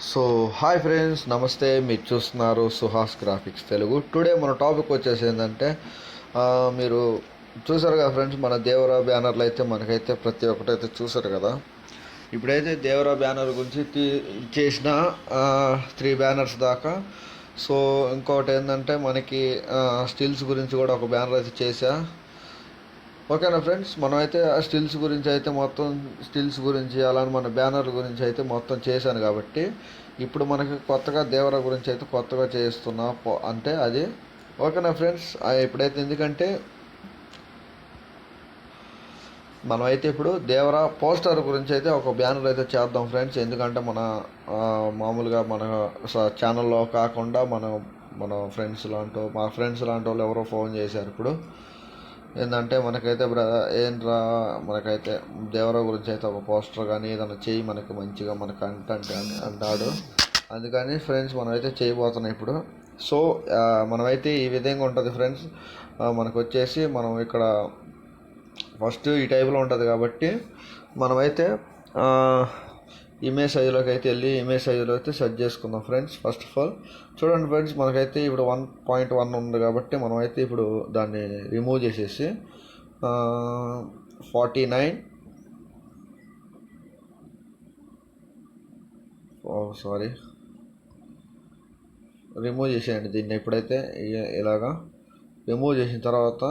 So hi friends నమస్తే మీరు చూస్తున్నారు సుహాస్ గ్రాఫిక్స్ తెలుగు. టుడే మన టాపిక్ వచ్చేసి ఏంటంటే మీరు చూసారు కదా ఫ్రెండ్స్ మన దేవరా బ్యానర్లు అయితే మనకైతే ప్రతి ఒక్కటైతే చూసారు కదా. ఇప్పుడైతే దేవరా బ్యానర్ గురించి తీ- చేసిన త్రీ బ్యానర్స్ దాకా. సో ఇంకోటి ఏంటంటే మనకి స్టిల్స్ గురించి కూడా ఒక బ్యానర్ అయితే చేశా. ఓకేనా ఫ్రెండ్స్? మనమైతే ఆ స్టిల్స్ గురించి అయితే మొత్తం స్టిల్స్ గురించి అలానే మన బ్యానర్ల గురించి అయితే మొత్తం చేశాను కాబట్టి ఇప్పుడు మనకి కొత్తగా దేవర గురించి అయితే కొత్తగా చేస్తున్నా అంటే అది ఓకేనా ఫ్రెండ్స్? ఇప్పుడైతే ఎందుకంటే మనమైతే ఇప్పుడు దేవర పోస్టర్ గురించి అయితే ఒక బ్యానర్ అయితే చేద్దాం ఫ్రెండ్స్. ఎందుకంటే మన మామూలుగా మన స- ఛానల్లో కాకుండా మన మన ఫ్రెండ్స్ లాంటి మా ఫ్రెండ్స్ లాంటి వాళ్ళు ఎవరో ఫోన్ చేశారు ఇప్పుడు. ఏంటంటే మనకైతే బ్ర ఏంట్రా మనకైతే దేవరా గురించి అయితే ఒక పోస్టర్ కానీ ఏదైనా చేయి మనకి మంచిగా మన కంటెంట్ అని అంటాడు. అందుకని ఫ్రెండ్స్ మనమైతే చేయబోతున్నాం ఇప్పుడు. సో మనమైతే ఈ విధంగా ఉంటుంది ఫ్రెండ్స్. మనకు వచ్చేసి మనం ఇక్కడ ఫస్ట్ ఈ టైప్లో ఉంటుంది కాబట్టి మనమైతే ఇమేజ్ సైజులోకి అయితే వెళ్ళి ఇమేజ్ సైజులో అయితే సెట్ చేసుకుందాం ఫ్రెండ్స్. ఫస్ట్ ఆఫ్ ఆల్ చూడండి ఫ్రెండ్స్ మనకైతే ఇప్పుడు వన్ పాయింట్ వన్ ఉంది కాబట్టి మనమైతే ఇప్పుడు దాన్ని రిమూవ్ చేసేసి ఫార్టీ నైన్ సారీ రిమూవ్ చేసేయండి దీన్ని ఎప్పుడైతే ఇలాగా. రిమూవ్ చేసిన తర్వాత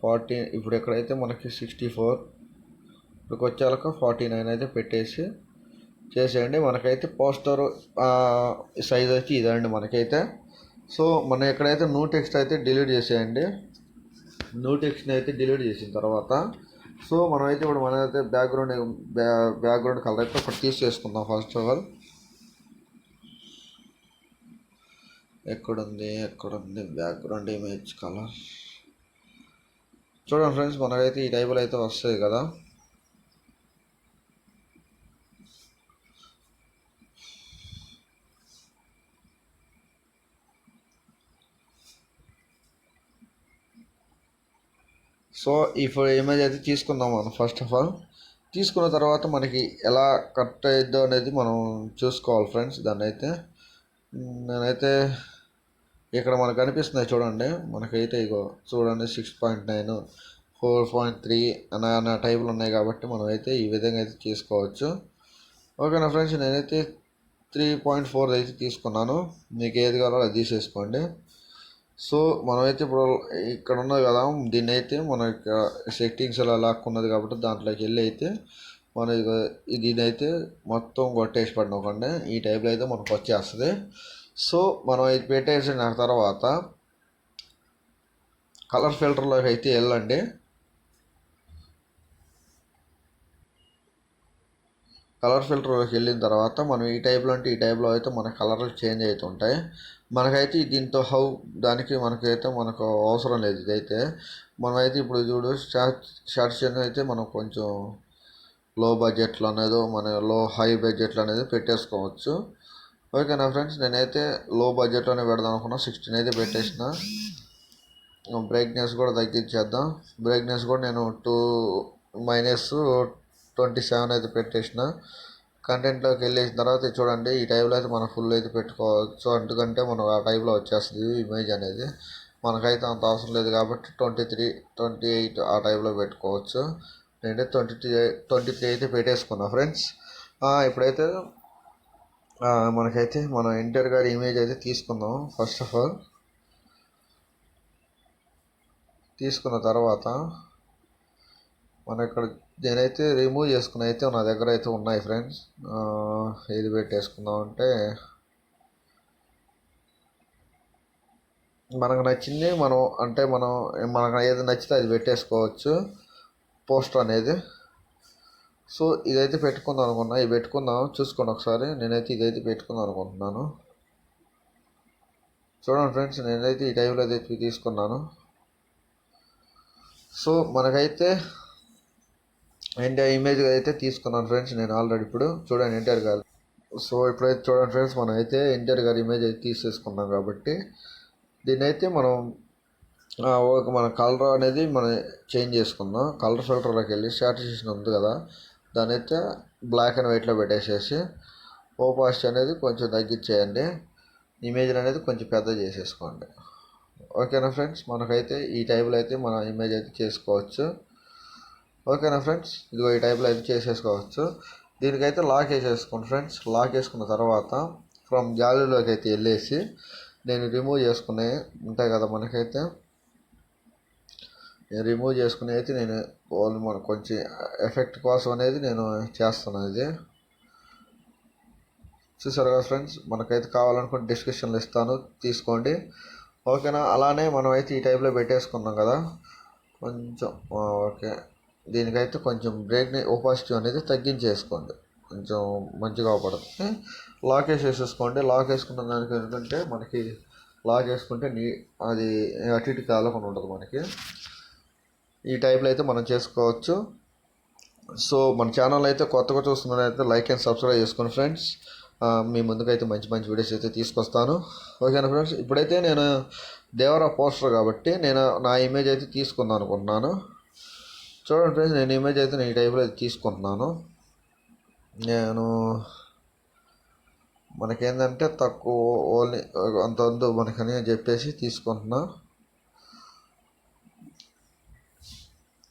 ఫార్టీ ఇప్పుడు ఎక్కడైతే మనకి సిక్స్టీ ఫోర్ ఇక్కడికి వచ్చాక ఫార్టీ నైన్ అయితే పెట్టేసి చేసేయండి. మనకైతే పోస్టర్ సైజ్ అయితే ఇదండి మనకైతే. సో మనం ఎక్కడైతే న్యూ టెక్స్ట్ అయితే డిలీట్ చేసేయండి. న్యూ టెక్స్ట్ని అయితే డిలీట్ చేసిన తర్వాత. సో మనమైతే ఇప్పుడు మనమైతే బ్యాక్గ్రౌండ్ బ్యాక్గ్రౌండ్ కలర్ అయితే ఒకటి తీసేసుకుందాం ఫస్ట్ ఆఫ్ ఆల్. ఎక్కడుంది ఎక్కడుంది బ్యాక్గ్రౌండ్ ఇమేజ్ కలర్? చూడండి ఫ్రెండ్స్ మనకైతే ఈ టైపులో అయితే వస్తాయి కదా. సో ఇప్పుడు ఇమేజ్ అయితే తీసుకుందాం మనం ఫస్ట్ ఆఫ్ ఆల్ తీసుకున్న తర్వాత మనకి ఎలా కట్ అయిద్దో అనేది మనం చూసుకోవాలి ఫ్రెండ్స్ దాన్ని అయితే నేనైతే ఇక్కడ మనకు అనిపిస్తున్నాయి చూడండి. మనకైతే ఇగో చూడండి six point nine four point three అన్న అనే టైపులు ఉన్నాయి కాబట్టి మనం అయితే ఈ విధంగా అయితే తీసుకోవచ్చు ఓకేనా ఫ్రెండ్స్ నేనైతే త్రీ పాయింట్ ఫోర్ అయితే తీసుకున్నాను. మీకు ఏది కావాలో అది తీసేసుకోండి. సో మనమైతే ఇప్పుడు ఇక్కడ ఉన్నది కదా దీన్ని అయితే మన సెట్టింగ్స్ అలా లాక్కున్నది కాబట్టి దాంట్లోకి వెళ్ళి అయితే మన దీని అయితే మొత్తం కొట్టేసి పడినకండి ఈ టైప్లో అయితే మనకు వచ్చేస్తుంది. సో మనం ఇది పెట్టేసిన తర్వాత కలర్ ఫిల్టర్లోకి అయితే వెళ్ళండి. కలర్ ఫిల్టర్లోకి వెళ్ళిన తర్వాత మనం ఈ టైప్లో అంటే ఈ టైప్లో అయితే మన కలర్లు చేంజ్ అవుతుంటాయి. మనకైతే దీంతో హౌ దానికి మనకైతే మనకు అవసరం లేదు. ఇదైతే మనమైతే ఇప్పుడు చూడు షార్ట్ షార్ట్స్ అయితే మనం కొంచెం లో బడ్జెట్లో అనేది మన లో హై బడ్జెట్లో అనేది పెట్టేసుకోవచ్చు. ఓకేనా ఫ్రెండ్స్ నేనైతే లో బడ్జెట్లోనే పెడదాం అనుకున్నా సిక్స్టీన్ అయితే పెట్టేసిన. బ్రైట్నెస్ కూడా తగ్గించేద్దాం. బ్రైట్నెస్ కూడా నేను టూ మైనస్ ట్వంటీ సెవెన్ అయితే పెట్టేసిన. కంటెంట్లోకి వెళ్ళేసిన తర్వాత చూడండి ఈ టైప్లో అయితే మనం ఫుల్ అయితే పెట్టుకోవచ్చు. ఎందుకంటే మనం ఆ టైప్లో వచ్చేస్తుంది ఇమేజ్ అనేది. మనకైతే అంత అవసరం లేదు కాబట్టి ట్వంటీ త్రీ ట్వంటీ ఎయిట్ ఆ టైప్లో పెట్టుకోవచ్చు. నేనైతే ట్వంటీ త్రీ ట్వంటీ త్రీ అయితే పెట్టేసుకున్నా ఫ్రెండ్స్ ఇప్పుడైతే మనకైతే మనం ఇంటర్ గారి ఇమేజ్ అయితే తీసుకుందాం. ఫస్ట్ ఆఫ్ ఆల్ తీసుకున్న తర్వాత మన ఇక్కడ నేనైతే రిమూవ్ చేసుకుని అయితే నా దగ్గర అయితే ఉన్నాయి ఫ్రెండ్స్ ఏది పెట్టేసుకుందాం అంటే మనకు నచ్చింది మనం అంటే మనం మనకు ఏది నచ్చితే అది పెట్టేసుకోవచ్చు. పోస్టర్ అనేది. సో ఇదైతే పెట్టుకుందాం అనుకున్నా. ఇది పెట్టుకుందాం. చూసుకోండి ఒకసారి. నేనైతే ఇదైతే పెట్టుకుందాం అనుకుంటున్నాను. చూడండి ఫ్రెండ్స్ నేనైతే ఈ టైంలో అయితే తీసుకున్నాను. సో మనకైతే ఎన్టీఆర్ ఇమేజ్ అయితే తీసుకున్నాను ఫ్రెండ్స్ నేను ఆల్రెడీ ఇప్పుడు. చూడండి ఎన్టీఆర్ గారు. సో ఇప్పుడైతే చూడండి ఫ్రెండ్స్ మనం అయితే ఎన్టీఆర్ గారి ఇమేజ్ అయితే తీసేసుకున్నాం కాబట్టి దీన్ని అయితే మనం ఒక మన కలర్ అనేది మనం చేంజ్ చేసుకుందాం. కలర్ ఫిల్టర్లోకి వెళ్ళి స్టార్టేషన్ ఉంది కదా దాని అయితే బ్లాక్ అండ్ వైట్లో పెట్టేసేసి ఓపాసిటీ అనేది కొంచెం తగ్గించేయండి. ఇమేజ్ అనేది కొంచెం పెద్ద చేసేసుకోండి. ఓకేనా ఫ్రెండ్స్? మనకైతే ఈ టైప్లో అయితే మన ఇమేజ్ అయితే చేసుకోవచ్చు. ఓకేనా ఫ్రెండ్స్? ఇదిగో ఈ టైప్లో అయితే చేసేసుకోవచ్చు. దీనికైతే లాక్ వేసేసుకోండి ఫ్రెండ్స్. లాక్ వేసుకున్న తర్వాత ఫ్రమ్ జాలీలోకి అయితే వెళ్ళేసి నేను రిమూవ్ చేసుకునే ఉంటాయి కదా మనకైతే? నేను రిమూవ్ చేసుకునే అయితే నేను ఓన్లీ మన కొంచెం ఎఫెక్ట్ కోసం అనేది నేను చేస్తున్నాను ఇది. చూసారు కదా ఫ్రెండ్స్? మనకైతే కావాలనుకుంటే డిస్క్రిప్షన్లో ఇస్తాను. తీసుకోండి. ఓకేనా? అలానే మనం అయితే ఈ టైప్లో పెట్టేసుకున్నాం కదా? కొంచెం ఓకే. దీనికైతే కొంచెం బ్రేక్ని ఓపాసిటీ అనేది తగ్గించేసుకోండి. కొంచెం మంచిగా పడుతుంది లాక్ వేసేసేసుకోండి లాక్ వేసుకున్న దానికి ఏంటంటే మనకి లాక్ వేసుకుంటే నీ అది అటు ఇటు కాలకుండా ఉంటుంది మనకి. ఈ టైప్లో అయితే మనం చేసుకోవచ్చు. సో మన ఛానల్ అయితే కొత్తగా చూస్తున్నారైతే లైక్ అండ్ సబ్స్క్రైబ్ చేసుకోండి ఫ్రెండ్స్ మీ ముందుకైతే మంచి మంచి వీడియోస్ అయితే తీసుకొస్తాను. ఓకేనా ఫ్రెండ్స్ ఇప్పుడైతే నేను దేవరా పోస్టర్ కాబట్టి నేను నా ఇమేజ్ అయితే తీసుకుందాం అనుకుంటున్నాను. చూడండి ఫ్రెండ్స్ నేను ఇమేజ్ అయితే నేను ఈ టైప్లో తీసుకుంటున్నాను. నేను మనకేంటంటే తక్కువ ఓన్లీ అంత వద్దు మనకని చెప్పేసి తీసుకుంటున్నా.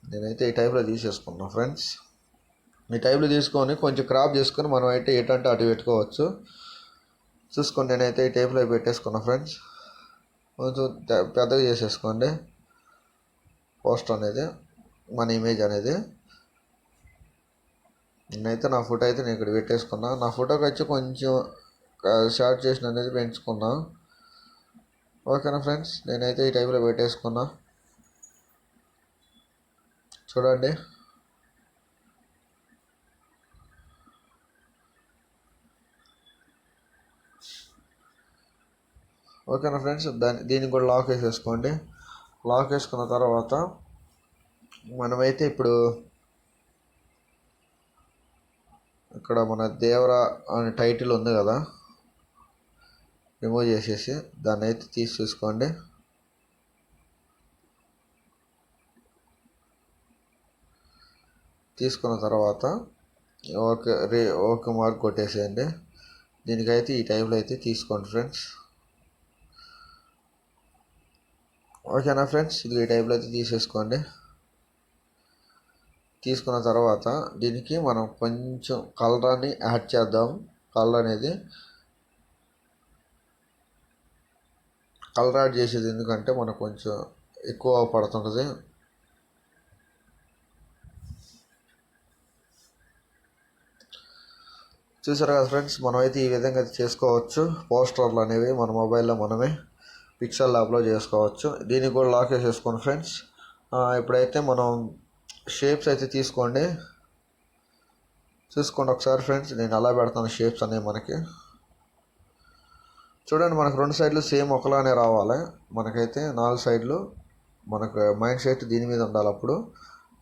నేనైతే ఈ టైప్లో తీసేసుకున్నా ఫ్రెండ్స్ ఈ టైప్లో తీసుకొని కొంచెం క్రాప్ చేసుకొని మనం అయితే ఎటంటే అటు పెట్టుకోవచ్చు. చూసుకోండి నేనైతే ఈ టైప్లో పెట్టేసుకున్నా ఫ్రెండ్స్ కొంచెం పెద్దగా చేసేసుకోండి. పోస్ట్ అనేది. మన ఇమేజ్ అనేది. నేనైతే నా ఫోటో అయితే నేను ఇక్కడ పెట్టేసుకున్నా. నా ఫోటోకి వచ్చి కొంచెం షార్ట్ చేసిన అనేది పెంచుకున్నా. ఓకేనా ఫ్రెండ్స్ నేనైతే ఈ టైప్లో పెట్టేసుకున్నా. చూడండి. ఓకేనా ఫ్రెండ్స్ దాని దీన్ని కూడా లాక్ వేసేసుకోండి. లాక్ వేసుకున్న తర్వాత మనమైతే ఇప్పుడు ఇక్కడ మన దేవరా అనే టైటిల్ ఉంది కదా రిమూవ్ చేసేసి దాన్ని అయితే తీసి చూసుకోండి. తీసుకున్న తర్వాత ఓకే రే ఓకే మార్క్ కొట్టేసేయండి. దీనికైతే ఈ టైప్లో అయితే తీసుకోండి ఫ్రెండ్స్ ఓకేనా ఫ్రెండ్స్ ఇది ఈ టైప్లో అయితే తీసేసుకోండి. తీసుకున్న తర్వాత దీనికి మనం కొంచెం కలరాన్ని యాడ్ చేద్దాం. కలర్ అనేది కలర్ యాడ్ చేసేది ఎందుకంటే మనకు కొంచెం ఎక్కువ పడుతుంటుంది. చూసారు కదా ఫ్రెండ్స్ మనమైతే ఈ విధంగా అయితే చేసుకోవచ్చు. పోస్టర్లు అనేవి మన మొబైల్లో మనమే పిక్సెల్ అప్లోడ్ చేసుకోవచ్చు. దీనికి కూడా లాక్ వేసేసుకోండి ఫ్రెండ్స్. ఇప్పుడైతే మనం షేప్స్ అయితే తీసుకోండి. చూసుకోండి ఒకసారి ఫ్రెండ్స్ నేను అలా పెడతాను షేప్స్ అనేవి మనకి. చూడండి మనకు రెండు సైడ్లు సేమ్ ఒకలానే రావాలి. మనకైతే నాలుగు సైడ్లు మనకు మైండ్ సెట్ దీని మీద ఉండాలి అప్పుడు.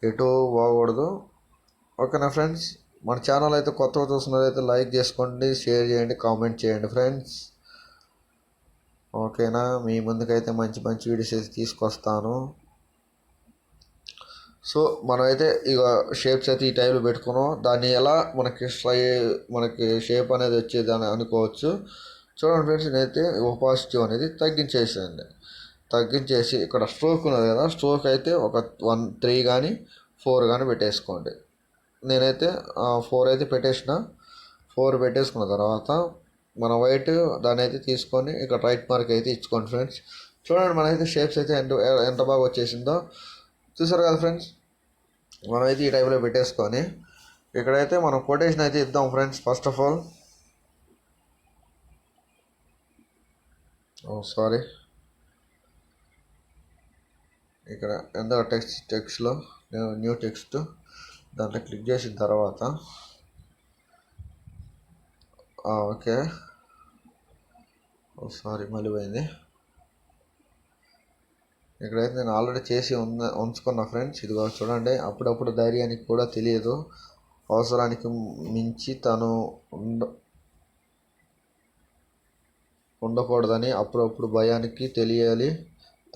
ఎటు పోకూడదు. ఓకేనా ఫ్రెండ్స్? మన ఛానల్ అయితే కొత్తగా చూస్తున్నదైతే లైక్ చేసుకోండి షేర్ చేయండి కామెంట్ చేయండి ఫ్రెండ్స్. ఓకేనా? మీ ముందుకైతే మంచి మంచి వీడియోస్ అయితే తీసుకొస్తాను. సో మనమైతే ఇక షేప్స్ అయితే ఈ టైప్లో పెట్టుకున్నాం. దాన్ని ఎలా మనకి స్ట్రై మనకి షేప్ అనేది వచ్చేదని అనుకోవచ్చు. చూడండి ఫ్రెండ్స్ నేనైతే ఒపాసిటీ అనేది తగ్గించేసేయండి తగ్గించేసి ఇక్కడ స్ట్రోక్ ఉన్నది కదా స్ట్రోక్ అయితే ఒక వన్ త్రీ కానీ ఫోర్ కానీ పెట్టేసుకోండి. నేనైతే ఫోర్ అయితే పెట్టేసిన. ఫోర్ పెట్టేసుకున్న తర్వాత మన వైట్ దాన్ని అయితే తీసుకొని ఇక్కడ రైట్ మార్క్ అయితే ఇచ్చుకోండి ఫ్రెండ్స్. చూడండి మనైతే షేప్స్ అయితే ఎంత ఎంత బాగా వచ్చేసిందో. చూసారు కదా ఫ్రెండ్స్? మనమైతే ఈ టైప్లో పెట్టేసుకొని ఇక్కడైతే మనం కొటేషన్ అయితే ఇద్దాం friends first of all oh sorry ఇక్కడ ఎంత టెక్స్ట్ టెక్స్ట్లో న్యూ టెక్స్ట్ దాంట్లో క్లిక్ చేసిన తర్వాత. ఓకే ఓ సారీ మళ్ళీ పోయింది. ఇక్కడైతే నేను ఆల్రెడీ చేసి ఉన్న ఉంచుకున్న ఫ్రెండ్స్ ఇదిగో చూడండి అప్పుడప్పుడు ధైర్యానికి కూడా తెలియదు. అవసరానికి మించి తను ఉండ ఉండకూడదని అప్పుడప్పుడు భయానికి తెలియాలి.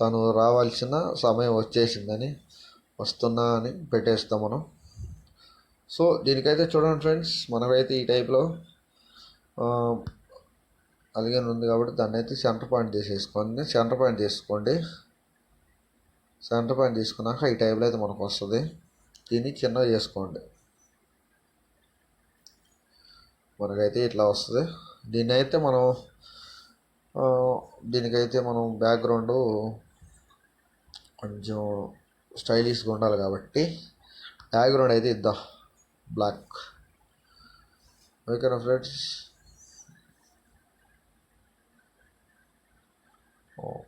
తను రావాల్సిన సమయం వచ్చేసిందని వస్తున్నా అని పెట్టేస్తాం మనం. సో దీనికైతే చూడండి ఫ్రెండ్స్ మనమైతే ఈ టైప్లో అలాగే ఉంది కాబట్టి దాన్ని అయితే సెంటర్ పాయింట్ చేసేసుకోండి సెంటర్ పాయింట్ చేసుకోండి సెంటర్ పాయింట్ తీసుకున్నాక ఈ టైప్లో అయితే మనకు వస్తుంది. దీన్ని చిన్నగా చేసుకోండి. మనకైతే ఇట్లా వస్తుంది. దీన్ని అయితే మనం దీనికైతే మనం బ్యాక్గ్రౌండ్ కొంచెం స్టైలిష్గా ఉండాలి కాబట్టి బ్యాక్గ్రౌండ్ అయితే ఇద్దాం. బ్లాక్. ఓకేనా ఫ్రెండ్స్?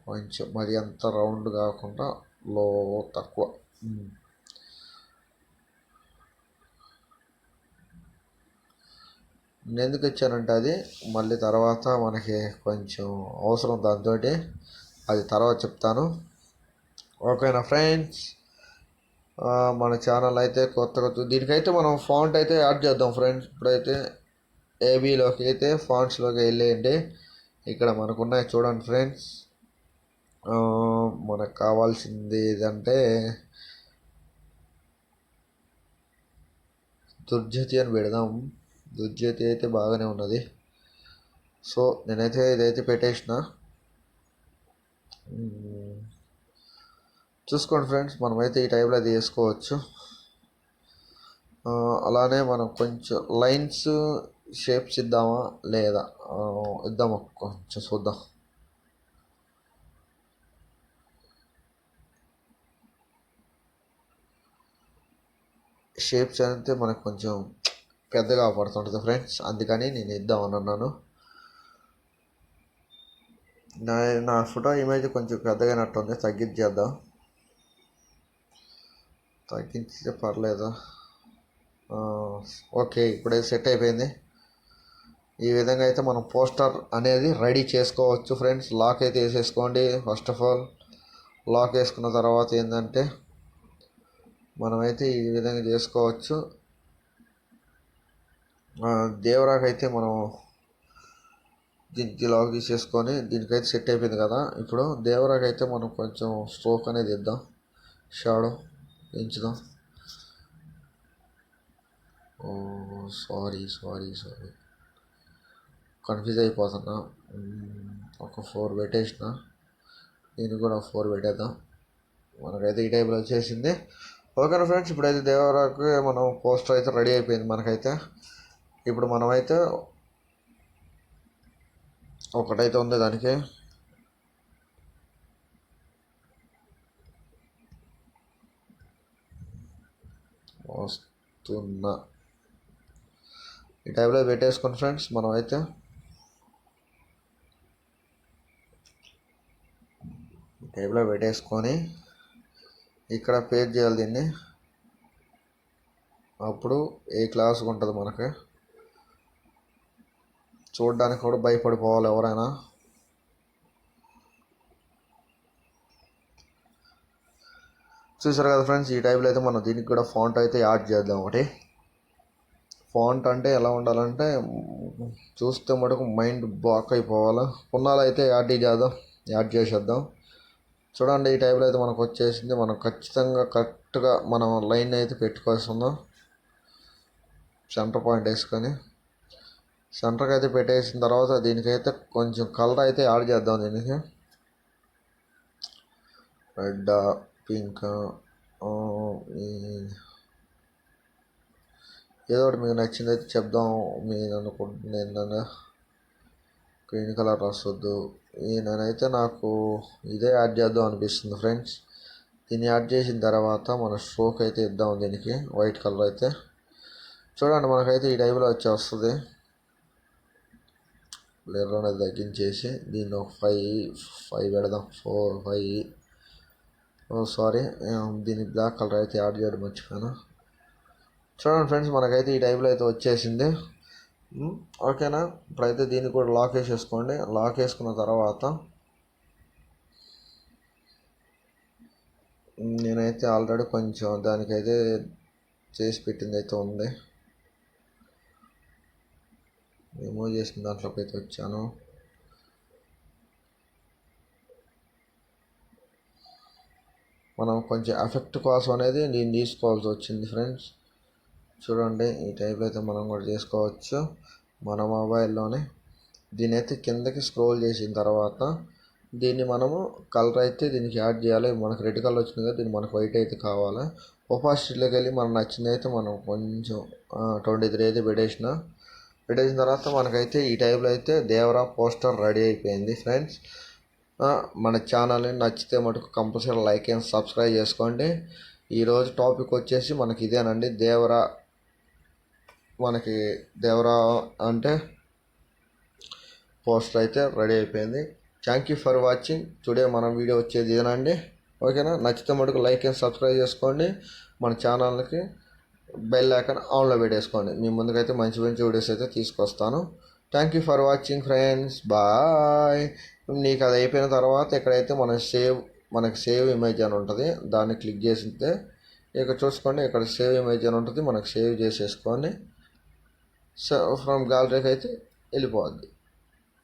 కొంచెం మరి అంత రౌండ్ కాకుండా లో తక్కువ ఉమ్. నేను ఎందుకు ఇచ్చానంటే అది మళ్ళీ తర్వాత మనకి కొంచెం అవసరం దాంతో అది తర్వాత చెప్తాను. ఓకేనా ఫ్రెండ్స్? మన ఛానల్ అయితే కొత్తగా చూ- దీనికైతే మనం ఫాంట్ అయితే యాడ్ చేద్దాం ఫ్రెండ్స్. ఇప్పుడైతే ఏబీలోకి అయితే ఫాంట్స్లోకి వెళ్ళేయండి. ఇక్కడ మనకున్నాయి చూడండి ఫ్రెండ్స్. మనకు కావాల్సింది ఏదంటే దుర్జతి అని పెడదాం. దుర్జతి అయితే బాగానే ఉన్నది. సో నేనైతే ఇదైతే పెట్టేసిన. చూసుకోండి ఫ్రెండ్స్ మనమైతే ఈ టైప్లో అది వేసుకోవచ్చు అలానే మనం కొంచెం లైన్స్ షేప్స్ ఇద్దామా? లేదా? ఇద్దామా? కొంచెం చూద్దాం. షేప్స్ అయితే మనకు కొంచెం పెద్దగా పడుతుంటుంది ఫ్రెండ్స్ అందుకని నేను ఇద్దామని అన్నాను. నా నా ఫోటో ఇమేజ్ కొంచెం పెద్దగానట్టుంది. తగ్గించేద్దాం. తగ్గించితే పర్లేదు. ఓకే ఇప్పుడే సెట్ అయిపోయింది. ఈ విధంగా అయితే మనం పోస్టర్ అనేది రెడీ చేసుకోవచ్చు ఫ్రెండ్స్ లాక్ అయితే వేసేసుకోండి. ఫస్ట్ ఆఫ్ ఆల్ లాక్ వేసుకున్న తర్వాత ఏంటంటే మనమైతే ఈ విధంగా చేసుకోవచ్చు. ఆ, అయితే మనం దీనికి లాక్ తీసేసుకొని దీనికైతే సెట్ అయిపోయింది కదా. ఇప్పుడు దేవరాకి అయితే మనం కొంచెం స్ట్రోక్ అనేది ఇద్దాం. షాడో పెంచుదాం. Oh sorry sorry sorry confuse అయిపోతున్నా. ఒక ఫోర్ పెట్టేసిన. దీనికి కూడా ఫోర్ పెట్టేద్దాం. మనకైతే ఈ టైప్లో వచ్చేసింది. ఓకేనా ఫ్రెండ్స్ ఇప్పుడైతే దేవరాకు మనం పోస్టర్ అయితే రెడీ అయిపోయింది మనకైతే. ఇప్పుడు మనమైతే ఒకటైతే ఉంది దానికి. వస్తున్నా ఈ టైప్లో పెట్టేసుకోండి ఫ్రెండ్స్ మనం అయితే ఈ టైప్లో పెట్టేసుకొని ఇక్కడ పేజ్ చేయాలి దీన్ని. అప్పుడు ఏ క్లాస్కి ఉంటుంది మనకి? చూడడానికి కూడా భయపడిపోవాలి ఎవరైనా. చూసారు కదా ఫ్రెండ్స్ ఈ టైప్లో అయితే మనం దీనికి కూడా ఫాంట్ అయితే యాడ్ చేద్దాం ఒకటి. ఫాంట్ అంటే ఎలా ఉండాలంటే చూస్తే మటుకు మైండ్ బ్లాక్ అయిపోవాలి. పున్నాలు అయితే యాడ్ చేద్దాం యాడ్ చేసేద్దాం. చూడండి ఈ టైప్లో అయితే మనకు వచ్చేసింది. మనం ఖచ్చితంగా కరెక్ట్గా మనం లైన్ అయితే పెట్టుకోవాల్సిందాం సెంటర్ పాయింట్ వేసుకొని. సెంటర్కి అయితే పెట్టేసిన తర్వాత దీనికైతే కొంచెం కలర్ అయితే యాడ్ చేద్దాం దీనికి. రెడ్ పింక్ ఏదో ఒకటి మీకు నచ్చింది అయితే చెప్దాం. మీరు అనుకుంటున్నాను ఏంటంటే గ్రీన్ కలర్ వస్తుంది నేనైతే నాకు ఇదే యాడ్ చేద్దాం అనిపిస్తుంది ఫ్రెండ్స్. దీన్ని యాడ్ చేసిన తర్వాత మన స్ట్రోక్ అయితే ఇద్దాం దీనికి. వైట్ కలర్ అయితే చూడండి మనకైతే ఈ టైప్లో వచ్చి వస్తుంది బ్లర్ అనేది తగ్గించేసి దీన్ని ఒక ఫైవ్ ఫైవ్ పెడదాం. ఫోర్ ఫైవ్ ఓ సారీ దీని బ్లాక్ కలర్ అయితే యాడ్ చేయడం మర్చిపోయాను. చూడండి ఫ్రెండ్స్ మనకైతే ఈ టైప్లో అయితే వచ్చేసింది. ఓకేనా? ఇప్పుడైతే దీన్ని కూడా లాక్ వేసేసుకోండి. లాక్ వేసుకున్న తర్వాత నేనైతే ఆల్రెడీ కొంచెం దానికైతే చేసి పెట్టింది అయితే ఉంది. రిమూవ్ చేసిన దాంట్లోకి అయితే వచ్చాను. మనం కొంచెం ఎఫెక్ట్ కోసం అనేది నేను తీసుకోవాల్సి వచ్చింది ఫ్రెండ్స్ చూడండి ఈ టైప్లో అయితే మనం కూడా చేసుకోవచ్చు. మన మొబైల్లోనే. దీని అయితే కిందకి స్క్రోల్ చేసిన తర్వాత దీన్ని మనము కలర్ అయితే దీనికి యాడ్ చేయాలి. మనకు రెడ్ కలర్ వచ్చింది కదా దీన్ని మనకు వైట్ అయితే కావాలి. ఒపాసిటీలోకి వెళ్ళి మనకు నచ్చింది అయితే మనం కొంచెం ట్వంటీ త్రీ అయితే పెట్టేసిన. పెట్టేసిన తర్వాత మనకైతే ఈ టైప్లో అయితే దేవరా పోస్టర్ రెడీ అయిపోయింది ఫ్రెండ్స్. మన ఛానల్ని నచ్చితే మటుకు కంపల్సరీ లైక్ అండ్ సబ్స్క్రైబ్ చేసుకోండి. ఈరోజు టాపిక్ వచ్చేసి మనకి ఇదేనండి దేవరా మనకి దేవరా అంటే పోస్టర్ అయితే రెడీ అయిపోయింది. Thank you for watching today మన వీడియో వచ్చేది ఇదేనండి ఓకేనా నచ్చితే మటుకు లైక్ అండ్ సబ్స్క్రైబ్ చేసుకోండి. మన ఛానల్కి బెల్ ఐకాన్ ఆన్లో పెట్టేసుకోండి. మీ ముందుకైతే మంచి మంచి వీడియోస్ అయితే తీసుకొస్తాను. Thank you for watching friends bye నీకు అది అయిపోయిన తర్వాత ఎక్కడైతే మన సేవ్ మనకి సేవ్ ఇమేజ్ అని ఉంటుంది దాన్ని క్లిక్ చేసితే ఇక చూసుకోండి. ఇక్కడ సేవ్ ఇమేజ్ అని ఉంటుంది మనకు సేవ్ చేసేసుకోండి. సో ఫ్రమ్ గ్యాలరీకి అయితే వెళ్ళిపోద్ది.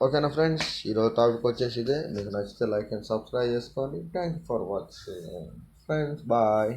ఓకేనా ఫ్రెండ్స్ ఈరోజు టాపిక్ వచ్చేసి ఇదే. మీకు నచ్చితే లైక్ అండ్ సబ్స్క్రైబ్ చేసుకోండి. Thank you for watching friends bye